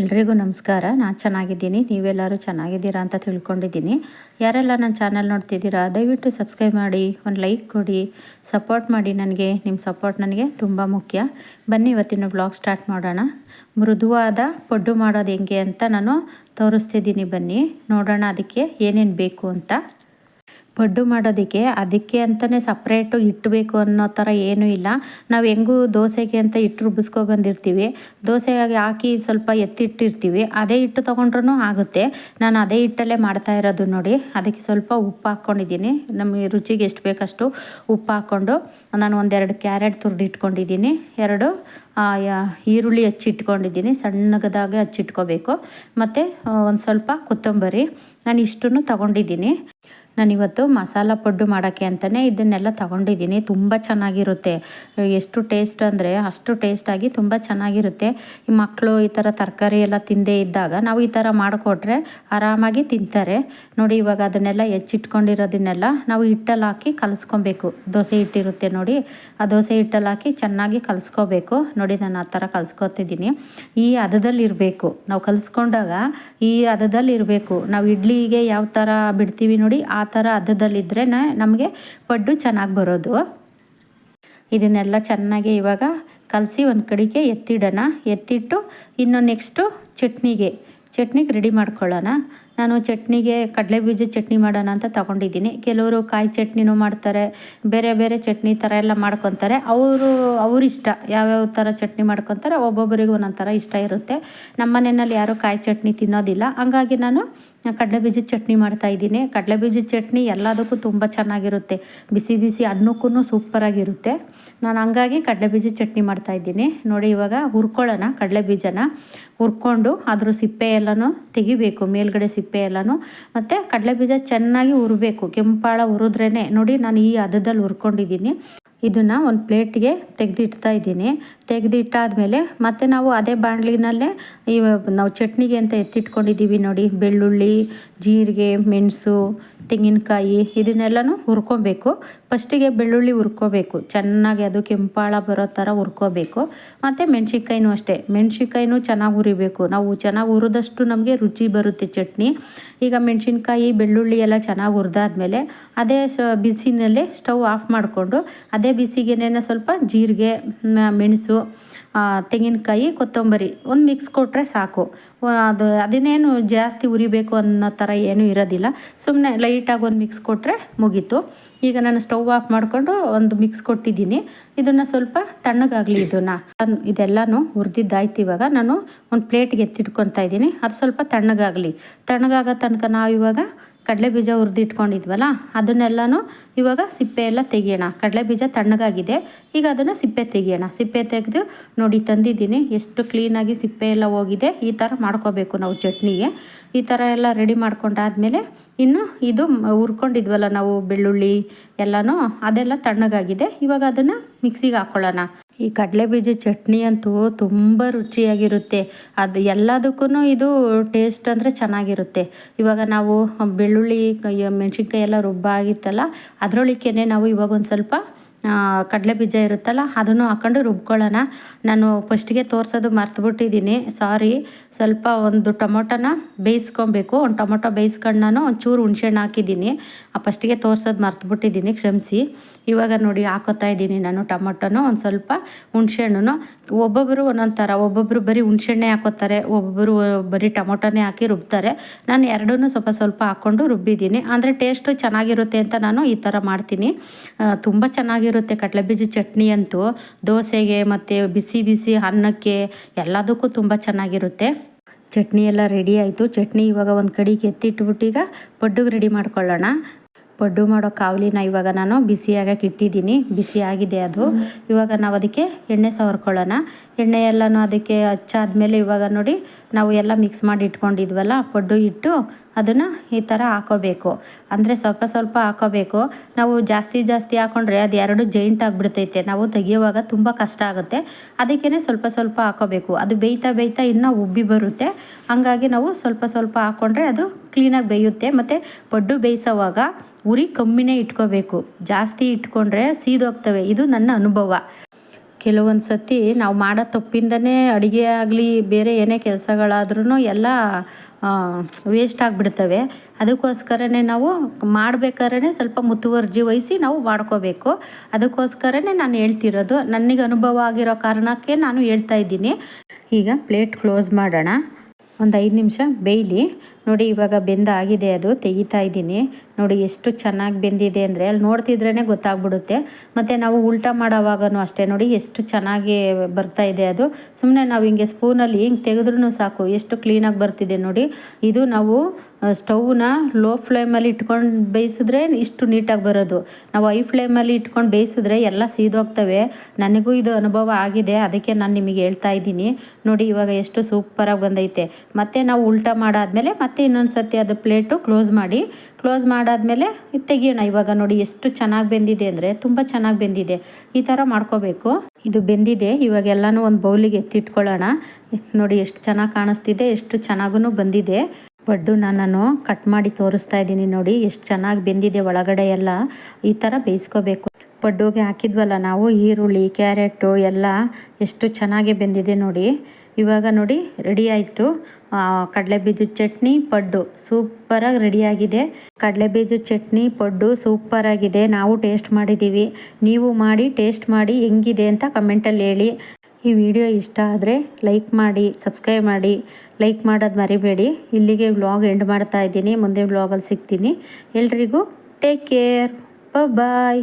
ಎಲ್ರಿಗೂ ನಮಸ್ಕಾರ. ನಾನು ಚೆನ್ನಾಗಿದ್ದೀನಿ. ನೀವೆಲ್ಲರೂ ಚೆನ್ನಾಗಿದ್ದೀರಾ ಅಂತ ತಿಳ್ಕೊಂಡಿದ್ದೀನಿ. ಯಾರೆಲ್ಲ ನನ್ನ ಚಾನಲ್ ನೋಡ್ತಿದ್ದೀರಾ, ದಯವಿಟ್ಟು ಸಬ್ಸ್ಕ್ರೈಬ್ ಮಾಡಿ, ಒಂದು ಲೈಕ್ ಕೊಡಿ. ಸಪೋರ್ಟ್ ಮಾಡಿ ನನಗೆ. ನಿಮ್ಮ ಸಪೋರ್ಟ್ ನನಗೆ ತುಂಬ ಮುಖ್ಯ. ಬನ್ನಿ ಇವತ್ತಿನ ವ್ಲಾಗ್ ಸ್ಟಾರ್ಟ್ ಮಾಡೋಣ. ಮೃದುವಾದ ಪೊಡ್ಡು ಮಾಡೋದು ಹೆಂಗೆ ಅಂತ ನಾನು ತೋರಿಸ್ತಿದ್ದೀನಿ ಬನ್ನಿ. ನೋಡೋಣ ಅದಕ್ಕೆ ಏನೇನು ಬೇಕು ಅಂತ. ಪಡ್ಡು ಮಾಡೋದಕ್ಕೆ ಅದಕ್ಕೆ ಅಂತಲೇ ಸಪ್ರೇಟು ಇಟ್ಟಬೇಕು ಅನ್ನೋ ಥರ ಏನೂ ಇಲ್ಲ. ನಾವು ಹೆಂಗೂ ದೋಸೆಗೆ ಅಂತ ಇಟ್ಟು ರುಬ್ಬಿಸ್ಕೊ ಬಂದಿರ್ತೀವಿ. ದೋಸೆಗೆ ಹಾಕಿ ಸ್ವಲ್ಪ ಎತ್ತಿಟ್ಟಿರ್ತೀವಿ. ಅದೇ ಹಿಟ್ಟು ತೊಗೊಂಡ್ರೂ ಆಗುತ್ತೆ. ನಾನು ಅದೇ ಹಿಟ್ಟಲ್ಲೇ ಮಾಡ್ತಾ ಇರೋದು ನೋಡಿ. ಅದಕ್ಕೆ ಸ್ವಲ್ಪ ಉಪ್ಪು ಹಾಕ್ಕೊಂಡಿದ್ದೀನಿ. ನಮಗೆ ರುಚಿಗೆ ಎಷ್ಟು ಬೇಕಷ್ಟು ಉಪ್ಪು ಹಾಕ್ಕೊಂಡು ನಾನು ಒಂದೆರಡು ಕ್ಯಾರೆಟ್ ತುರಿದಿಟ್ಕೊಂಡಿದ್ದೀನಿ. ಎರಡು ಈರುಳ್ಳಿ ಹಚ್ಚಿಟ್ಕೊಂಡಿದ್ದೀನಿ, ಸಣ್ಣಗದಾಗೆ ಹಚ್ಚಿಟ್ಕೋಬೇಕು. ಮತ್ತು ಒಂದು ಸ್ವಲ್ಪ ಕೊತ್ತಂಬರಿ, ನಾನು ಇಷ್ಟನ್ನು ತಗೊಂಡಿದ್ದೀನಿ. ನಾನಿವತ್ತು ಮಸಾಲ ಪಡ್ಡು ಮಾಡೋಕ್ಕೆ ಅಂತಲೇ ಇದನ್ನೆಲ್ಲ ತಗೊಂಡಿದ್ದೀನಿ. ತುಂಬ ಚೆನ್ನಾಗಿರುತ್ತೆ. ಎಷ್ಟು ಟೇಸ್ಟ್ ಅಂದರೆ ಅಷ್ಟು ಟೇಸ್ಟಾಗಿ ತುಂಬ ಚೆನ್ನಾಗಿರುತ್ತೆ. ಈ ಮಕ್ಕಳು ಈ ಥರ ತರಕಾರಿ ಎಲ್ಲ ತಿಂದೇ ಇದ್ದಾಗ ನಾವು ಈ ಥರ ಮಾಡಿಕೊಟ್ರೆ ಆರಾಮಾಗಿ ತಿಂತಾರೆ. ನೋಡಿ, ಇವಾಗ ಅದನ್ನೆಲ್ಲ ಹೆಚ್ಚಿಟ್ಕೊಂಡಿರೋದನ್ನೆಲ್ಲ ನಾವು ಹಿಟ್ಟಲ್ಲಿ ಹಾಕಿ ಕಲಸ್ಕೊಬೇಕು. ದೋಸೆ ಹಿಟ್ಟಿರುತ್ತೆ ನೋಡಿ, ಆ ದೋಸೆ ಹಿಟ್ಟಲ್ಲಿ ಹಾಕಿ ಚೆನ್ನಾಗಿ ಕಲಿಸ್ಕೋಬೇಕು. ನೋಡಿ ನಾನು ಆ ಥರ ಕಲಿಸ್ಕೊತಿದ್ದೀನಿ. ಈ ಹದದಲ್ಲಿರಬೇಕು. ನಾವು ಕಲಿಸ್ಕೊಂಡಾಗ ಈ ಹದದಲ್ಲಿರಬೇಕು. ನಾವು ಇಡ್ಲಿಗೆ ಯಾವ ಥರ ಬಿಡ್ತೀವಿ ನೋಡಿ, ಆ ಆ ಥರ ಹದದಲ್ಲಿದ್ದರೆ ನಮಗೆ ಪಡ್ಡು ಚೆನ್ನಾಗಿ ಬರೋದು. ಇದನ್ನೆಲ್ಲ ಚೆನ್ನಾಗಿ ಇವಾಗ ಕಲಸಿ ಒಂದು ಕಡೆಗೆ ಎತ್ತಿಡೋಣ. ಎತ್ತಿಟ್ಟು ಇನ್ನು ನೆಕ್ಸ್ಟು ಚಟ್ನಿಗೆ. ಚಟ್ನಿಗೆ ರೆಡಿ ಮಾಡ್ಕೊಳ್ಳೋಣ. ನಾನು ಚಟ್ನಿಗೆ ಕಡಲೆ ಬೀಜ ಚಟ್ನಿ ಮಾಡೋಣ ಅಂತ ತಗೊಂಡಿದ್ದೀನಿ. ಕೆಲವರು ಕಾಯಿ ಚಟ್ನಿನೂ ಮಾಡ್ತಾರೆ, ಬೇರೆ ಬೇರೆ ಚಟ್ನಿ ಥರ ಎಲ್ಲ ಮಾಡ್ಕೊತಾರೆ. ಅವರು ಅವರಿಷ್ಟ ಯಾವ್ಯಾವ ಥರ ಚಟ್ನಿ ಮಾಡ್ಕೊತಾರೆ, ಒಬ್ಬೊಬ್ಬರಿಗೂ ಒಂದೊಂದು ಥರ ಇಷ್ಟ ಇರುತ್ತೆ. ನಮ್ಮ ಮನೆಯಲ್ಲಿ ಯಾರೂ ಕಾಯಿ ಚಟ್ನಿ ತಿನ್ನೋದಿಲ್ಲ. ಹಂಗಾಗಿ ನಾನು ಕಡಲೆ ಬೀಜದ ಚಟ್ನಿ ಮಾಡ್ತಾಯಿದ್ದೀನಿ ಕಡಲೆ ಬೀಜದ ಚಟ್ನಿ ಎಲ್ಲದಕ್ಕೂ ತುಂಬ ಚೆನ್ನಾಗಿರುತ್ತೆ. ಬಿಸಿ ಬಿಸಿ ಅನ್ನಕ್ಕೂ ಸೂಪರಾಗಿರುತ್ತೆ. ನಾನು ಹಂಗಾಗಿ ಕಡಲೆ ಬೀಜದ ಚಟ್ನಿ ಮಾಡ್ತಾಯಿದ್ದೀನಿ ನೋಡಿ ಇವಾಗ ಹುರ್ಕೊಳ್ಳೋಣ ಕಡಲೆ ಬೀಜನ ಹುರ್ಕೊಂಡು ಅದ್ರ ಸಿಪ್ಪೆ ಎಲ್ಲನೂ ತೆಗಿಬೇಕು. ಮೇಲ್ಗಡೆ ಸಿಪ್ಪೆ ಎಲ್ಲನೂ. ಮತ್ತು ಕಡಲೆ ಬೀಜ ಚೆನ್ನಾಗಿ ಹುರಬೇಕು. ಕೆಂಪಾಳ ಹುರಿದ್ರೇ ನೋಡಿ, ನಾನು ಈ ಹದದಲ್ಲಿ ಹುರ್ಕೊಂಡಿದ್ದೀನಿ. ಇದನ್ನು ಒಂದು ಪ್ಲೇಟ್ಗೆ ತೆಗೆದಿಡ್ತಾ ಇದ್ದೀನಿ. ತೆಗೆದಿಟ್ಟಾದ್ಮೇಲೆ ಮತ್ತೆ ನಾವು ಅದೇ ಬಾಣಲಿನಲ್ಲೇ ಈ, ನಾವು ಚಟ್ನಿಗೆ ಅಂತ ಎತ್ತಿಟ್ಕೊಂಡಿದ್ದೀವಿ ನೋಡಿ. ಬೆಳ್ಳುಳ್ಳಿ, ಜೀರಿಗೆ, ಮೆಣಸು ತೆಂಗಿನಕಾಯಿ ಇದನ್ನೆಲ್ಲನೂ ಹುರ್ಕೊಬೇಕು. ಫಸ್ಟಿಗೆ ಬೆಳ್ಳುಳ್ಳಿ ಹುರ್ಕೋಬೇಕು. ಚೆನ್ನಾಗಿ ಅದು ಕೆಂಪಾಳ ಬರೋ ಥರ ಹುರ್ಕೋಬೇಕು. ಮತ್ತು ಮೆಣ್ಸಿನ್ಕಾಯಿನೂ ಅಷ್ಟೇ. ಮೆಣ್ಸಿನ್ಕಾಯಿನೂ ಚೆನ್ನಾಗಿ ಹುರಿಬೇಕು. ನಾವು ಚೆನ್ನಾಗಿ ಹುರಿದಷ್ಟು ನಮಗೆ ರುಚಿ ಬರುತ್ತೆ ಚಟ್ನಿ. ಈಗ ಮೆಣಸಿನ್ಕಾಯಿ, ಬೆಳ್ಳುಳ್ಳಿ ಎಲ್ಲ ಚೆನ್ನಾಗಿ ಹುರಿದಾದ್ಮೇಲೆ ಅದೇ ಸ ಬಿಸಿನಲ್ಲೇ ಸ್ಟವ್ ಆಫ್ ಮಾಡಿಕೊಂಡು ಅದೇ ಬಿಸಿಗೆನೇ ಸ್ವಲ್ಪ ಜೀರಿಗೆ ಮೆಣಸು ತೆಂಗಿನಕಾಯಿ, ಕೊತ್ತಂಬರಿ ಒಂದು ಮಿಕ್ಸ್ ಕೊಟ್ಟರೆ ಸಾಕು. ಅದು ಅದನ್ನೇನು ಜಾಸ್ತಿ ಉರಿಬೇಕು ಅನ್ನೋ ಥರ ಏನೂ ಇರೋದಿಲ್ಲ. ಸುಮ್ಮನೆ ಲೈಟಾಗಿ ಒಂದು ಮಿಕ್ಸ್ ಕೊಟ್ಟರೆ ಮುಗೀತು. ಈಗ ನಾನು ಸ್ಟವ್ ಆಫ್ ಮಾಡಿಕೊಂಡು ಒಂದು ಮಿಕ್ಸ್ ಕೊಟ್ಟಿದ್ದೀನಿ. ಇದನ್ನು ಸ್ವಲ್ಪ ತಣ್ಣಗಾಗಲಿ ಇದನ್ನು. ಇದೆಲ್ಲನೂ ಹುರಿದಿದ್ದಾಯ್ತು ಇವಾಗ. ನಾನು ಒಂದು ಪ್ಲೇಟ್ಗೆ ಎತ್ತಿಟ್ಕೊತಾ ಇದ್ದೀನಿ. ಅದು ಸ್ವಲ್ಪ ತಣ್ಣಗಾಗಲಿ. ತಣ್ಣಗಾಗೋ ತನಕ ನಾವು ಇವಾಗ ಕಡಲೆ ಬೀಜ ಹುರಿದಿಟ್ಕೊಂಡಿದ್ವಲ್ಲ ಅದನ್ನೆಲ್ಲನೂ ಇವಾಗ ಸಿಪ್ಪೆ ಎಲ್ಲ ತೆಗಿಯೋಣ. ಕಡಲೆ ಬೀಜ ತಣ್ಣಗಾಗಿದೆ, ಈಗ ಅದನ್ನು ಸಿಪ್ಪೆ ತೆಗಿಯೋಣ. ಸಿಪ್ಪೆ ತೆಗೆದು ನೋಡಿ, ತಂದಿದ್ದೀನಿ. ಎಷ್ಟು ಕ್ಲೀನಾಗಿ ಸಿಪ್ಪೆ ಎಲ್ಲ ಹೋಗಿದೆ. ಈ ಥರ ಮಾಡ್ಕೋಬೇಕು ನಾವು ಚಟ್ನಿಗೆ. ಈ ಥರ ಎಲ್ಲ ರೆಡಿ ಮಾಡ್ಕೊಂಡಾದ್ಮೇಲೆ ಇನ್ನು ಇದು ಹುರ್ಕೊಂಡಿದ್ವಲ್ಲ, ನಾವು ಬೆಳ್ಳುಳ್ಳಿ ಎಲ್ಲನೂ ಅದೆಲ್ಲ ತಣ್ಣಗಾಗಿದೆ. ಇವಾಗ ಅದನ್ನು ಮಿಕ್ಸಿಗೆ ಹಾಕ್ಕೊಳ್ಳೋಣ ಈ ಕಡಲೆ ಬೀಜ ಚಟ್ನಿ ಅಂತೂ ತುಂಬ ರುಚಿಯಾಗಿರುತ್ತೆ. ಅದು ಎಲ್ಲದಕ್ಕೂ ಇದು ಟೇಸ್ಟ್ ಅಂದರೆ ಚೆನ್ನಾಗಿರುತ್ತೆ. ಇವಾಗ ನಾವು ಬೆಳ್ಳುಳ್ಳಿ, ಮೆಣಸಿನ್ಕಾಯಿ ಎಲ್ಲ ರುಬ್ಬಾಗಿತ್ತಲ್ಲ ಅದರೊಳಕ್ಕೇ ನಾವು ಇವಾಗ ಒಂದು ಸ್ವಲ್ಪ ಕಡಲೆ ಬೀಜ ಇರುತ್ತಲ್ಲ, ಅದನ್ನು ಹಾಕೊಂಡು ರುಬ್ಕೊಳ್ಳೋಣ. ನಾನು ಫಸ್ಟಿಗೆ ತೋರಿಸೋದು ಮರ್ತುಬಿಟ್ಟಿದ್ದೀನಿ. ಸಾರಿ ಸ್ವಲ್ಪ ಒಂದು ಟೊಮೊಟೊನ ಬೇಯಿಸ್ಕೊಬೇಕು. ಒಂದು ಟೊಮೊಟೊ ಬೇಯಿಸ್ಕೊಂಡು ನಾನು ಒಂಚೂರು ಹುಣ್ಸೆಹಣ್ಣು ಹಾಕಿದ್ದೀನಿ. ಆ ಫಸ್ಟಿಗೆ ತೋರ್ಸೋದು ಮರ್ತುಬಿಟ್ಟಿದ್ದೀನಿ, ಕ್ಷಮಿಸಿ. ಇವಾಗ ನೋಡಿ, ಹಾಕೋತಾ ಇದ್ದೀನಿ ನಾನು ಟೊಮೊಟೊನು. ಒಂದು ಸ್ವಲ್ಪ ಹುಣ್ಸೆಹಣ್ಣು ಒಬ್ಬೊಬ್ಬರು ಒಂದೊಂದು ಥರ, ಒಬ್ಬೊಬ್ಬರು ಬರೀ ಹುಣ್ಸೆಣ್ಣೆ ಹಾಕೋತಾರೆ, ಒಬ್ಬೊಬ್ಬರು ಬರೀ ಟೊಮೊಟೊನೇ ಹಾಕಿ ರುಬ್ತಾರೆ. ನಾನು ಎರಡೂ ಸ್ವಲ್ಪ ಸ್ವಲ್ಪ ಹಾಕ್ಕೊಂಡು ರುಬ್ಬಿದ್ದೀನಿ. ಅಂದರೆ ಟೇಸ್ಟು ಚೆನ್ನಾಗಿರುತ್ತೆ ಅಂತ ನಾನು ಈ ಥರ ಮಾಡ್ತೀನಿ. ತುಂಬ ಚೆನ್ನಾಗಿರುತ್ತೆ. ಕಡಲೆಬೀಜ ಚಟ್ನಿ ಅಂತೂ. ದೋಸೆಗೆ ಮತ್ತು ಬಿಸಿ ಬಿಸಿ ಅನ್ನಕ್ಕೆ ಎಲ್ಲದಕ್ಕೂ ತುಂಬ ಚೆನ್ನಾಗಿರುತ್ತೆ. ಚಟ್ನಿ ಎಲ್ಲ ರೆಡಿ ಆಯಿತು. ಚಟ್ನಿ ಇವಾಗ ಒಂದು ಕಡೆಗೆ ಎತ್ತಿಟ್ಬಿಟ್ಟು ಈಗ ಪಡ್ಡುಗೆ ರೆಡಿ ಮಾಡ್ಕೊಳ್ಳೋಣ. ಪಡ್ಡು ಮಾಡೋ ಕಾವಲಿನ ಇವಾಗ ನಾನು ಬಿಸಿಯಾಗಕ್ಕೆ ಇಟ್ಟಿದ್ದೀನಿ. ಬಿಸಿ ಆಗಿದೆ ಅದು. ಇವಾಗ ನಾವು ಅದಕ್ಕೆ ಎಣ್ಣೆ ಸವರ್ಕೊಳ್ಳೋಣ. ಎಣ್ಣೆ ಎಲ್ಲನೂ ಅದಕ್ಕೆ ಹಚ್ಚಾದ್ಮೇಲೆ ಇವಾಗ ನೋಡಿ ನಾವು ಎಲ್ಲ ಮಿಕ್ಸ್ ಮಾಡಿ ಇಟ್ಕೊಂಡಿದ್ವಲ್ಲ, ಪಡ್ಡು ಇಟ್ಟು ಅದನ್ನು ಈ ಥರ ಹಾಕೋಬೇಕು. ಅಂದರೆ ಸ್ವಲ್ಪ ಸ್ವಲ್ಪ ಹಾಕೋಬೇಕು. ನಾವು ಜಾಸ್ತಿ ಜಾಸ್ತಿ ಹಾಕೊಂಡ್ರೆ ಅದು ಎರಡು ಜೈಂಟ್ ಆಗಿಬಿಡ್ತೈತೆ. ನಾವು ತೆಗಿಯುವಾಗ ತುಂಬ ಕಷ್ಟ ಆಗುತ್ತೆ. ಅದಕ್ಕೇ ಸ್ವಲ್ಪ ಸ್ವಲ್ಪ ಹಾಕೋಬೇಕು. ಅದು ಬೇಯ್ತಾ ಬೇಯ್ತಾ ಇನ್ನೂ ಉಬ್ಬಿ ಬರುತ್ತೆ. ಹಾಗಾಗಿ ನಾವು ಸ್ವಲ್ಪ ಸ್ವಲ್ಪ ಹಾಕ್ಕೊಂಡ್ರೆ ಅದು ಕ್ಲೀನಾಗಿ ಬೇಯುತ್ತೆ. ಮತ್ತು ಪಡ್ಡು ಬೇಯಿಸೋವಾಗ ಉರಿ ಕಮ್ಮಿನೇ ಇಟ್ಕೋಬೇಕು. ಜಾಸ್ತಿ ಇಟ್ಕೊಂಡ್ರೆ ಸೀದೋಗ್ತವೆ. ಇದು ನನ್ನ ಅನುಭವ. ಕೆಲವೊಂದು ಸತಿ ನಾವು ಮಾಡೋ ತಪ್ಪಿಂದನೇ ಅಡುಗೆ ಆಗಲಿ, ಬೇರೆ ಏನೇ ಕೆಲಸಗಳಾದ್ರೂ ಎಲ್ಲ ವೇಸ್ಟ್ ಆಗಿಬಿಡ್ತವೆ. ಅದಕ್ಕೋಸ್ಕರನೇ ನಾವು ಮಾಡ್ಬೇಕಾದ್ರೆ ಸ್ವಲ್ಪ ಮುತುವರ್ಜಿ ವಹಿಸಿ ನಾವು ಮಾಡ್ಕೋಬೇಕು. ಅದಕ್ಕೋಸ್ಕರನೇ ನಾನು ಹೇಳ್ತಿರೋದು ನನಗೆ ಅನುಭವ ಆಗಿರೋ ಕಾರಣಕ್ಕೆ ನಾನು ಹೇಳ್ತಾ ಇದ್ದೀನಿ. ಈಗ ಪ್ಲೇಟ್ ಕ್ಲೋಸ್ ಮಾಡೋಣ. ಒಂದು ಐದು ನಿಮಿಷ ಬೇಯಲಿ. ನೋಡಿ, ಇವಾಗ ಬೆಂದಾಗಿದೆ ಅದು, ತೆಗಿತಾ ಇದ್ದೀನಿ. ನೋಡಿ, ಎಷ್ಟು ಚೆನ್ನಾಗಿ ಬೆಂದಿದೆ ಅಂದರೆ, ಅಲ್ಲಿ ನೋಡ್ತಿದ್ರೇ ಗೊತ್ತಾಗ್ಬಿಡುತ್ತೆ. ಮತ್ತು ನಾವು ಉಲ್ಟ ಮಾಡೋವಾಗೂ ಅಷ್ಟೇ, ನೋಡಿ, ಎಷ್ಟು ಚೆನ್ನಾಗಿ ಬರ್ತಾ ಇದೆ ಅದು. ಸುಮ್ಮನೆ ನಾವು ಹಿಂಗೆ ಸ್ಪೂನಲ್ಲಿ ಹಿಂಗೆ ತೆಗೆದ್ರೂ ಸಾಕು, ಎಷ್ಟು ಕ್ಲೀನಾಗಿ ಬರ್ತಿದೆ ನೋಡಿ. ಇದು ನಾವು ಸ್ಟೌವ್ನ ಲೋ ಫ್ಲೇಮಲ್ಲಿ ಇಟ್ಕೊಂಡು ಬೇಯಿಸಿದ್ರೆ ಇಷ್ಟು ನೀಟಾಗಿ ಬರೋದು. ನಾವು ಐ ಫ್ಲೇಮಲ್ಲಿ ಇಟ್ಕೊಂಡು ಬೇಯಿಸಿದ್ರೆ ಎಲ್ಲ ಸೀದೋಗ್ತವೆ. ನನಗೂ ಇದು ಅನುಭವ ಆಗಿದೆ, ಅದಕ್ಕೆ ನಾನು ನಿಮಗೆ ಹೇಳ್ತಾ ಇದ್ದೀನಿ. ನೋಡಿ, ಇವಾಗ ಎಷ್ಟು ಸೂಪರಾಗಿ ಬಂದೈತೆ. ಮತ್ತು ನಾವು ಉಲ್ಟ ಮಾಡಾದ್ಮೇಲೆ ಮತ್ತೆ ಇನ್ನೊಂದು ಸರ್ತಿ ಅದು ಪ್ಲೇಟು ಕ್ಲೋಸ್ ಮಾಡಿ. ಕ್ಲೋಸ್ ಮಾಡಾದ್ಮೇಲೆ ತೆಗಿಯೋಣ ಇವಾಗ ನೋಡಿ ಎಷ್ಟು ಚೆನ್ನಾಗಿ ಬೆಂದಿದೆ ಅಂದರೆ, ತುಂಬ ಚೆನ್ನಾಗಿ ಬೆಂದಿದೆ. ಈ ಥರ ಮಾಡ್ಕೋಬೇಕು. ಇದು ಬೆಂದಿದೆ. ಇವಾಗ ಎಲ್ಲನೂ ಒಂದು ಬೌಲಿಗೆ ಎತ್ತಿಟ್ಕೊಳ್ಳೋಣ. ನೋಡಿ ಎಷ್ಟು ಚೆನ್ನಾಗಿ ಕಾಣಿಸ್ತಿದೆ, ಎಷ್ಟು ಚೆನ್ನಾಗೂ ಬಂದಿದೆ. ಪಡ್ಡುನ ನಾನು ಕಟ್ ಮಾಡಿ ತೋರಿಸ್ತಾ ಇದ್ದೀನಿ ನೋಡಿ, ಎಷ್ಟು ಚೆನ್ನಾಗಿ ಬೆಂದಿದೆ ಒಳಗಡೆ ಎಲ್ಲ. ಈ ಥರ ಬೇಯಿಸ್ಕೋಬೇಕು. ಪಡ್ಡುಗೆ ಹಾಕಿದ್ವಲ್ಲ ನಾವು, ಈರುಳ್ಳಿ, ಕ್ಯಾರೆಟು, ಎಲ್ಲ ಎಷ್ಟು ಚೆನ್ನಾಗಿ ಬೆಂದಿದೆ ನೋಡಿ. ಇವಾಗ ನೋಡಿ ರೆಡಿ ಆಯಿತು. ಕಡಲೆ ಬೀಜದ ಚಟ್ನಿ, ಪಡ್ಡು. ಸೂಪರಾಗಿ ರೆಡಿಯಾಗಿದೆ ಕಡಲೆ ಬೀಜದ ಚಟ್ನಿ, ಪಡ್ಡು ಸೂಪರಾಗಿದೆ ನಾವು ಟೇಸ್ಟ್ ಮಾಡಿದ್ದೀವಿ ನೀವು ಮಾಡಿ ಟೇಸ್ಟ್ ಮಾಡಿ ಹೆಂಗಿದೆ ಅಂತ ಕಮೆಂಟಲ್ಲಿ ಹೇಳಿ. ಈ ವಿಡಿಯೋ ಇಷ್ಟ ಆದರೆ ಲೈಕ್ ಮಾಡಿ ಸಬ್ಸ್ಕ್ರೈಬ್ ಮಾಡಿ. ಲೈಕ್ ಮಾಡೋದು ಮರಿಬೇಡಿ. ಇಲ್ಲಿಗೆ ವ್ಲಾಗ್ ಎಂಡ್ ಮಾಡ್ತಾ ಇದ್ದೀನಿ. ಮುಂದೆ ವ್ಲಾಗಲ್ಲಿ ಸಿಗ್ತೀನಿ. ಎಲ್ರಿಗೂ ಟೇಕ್ ಕೇರ್ ಬಾಯ್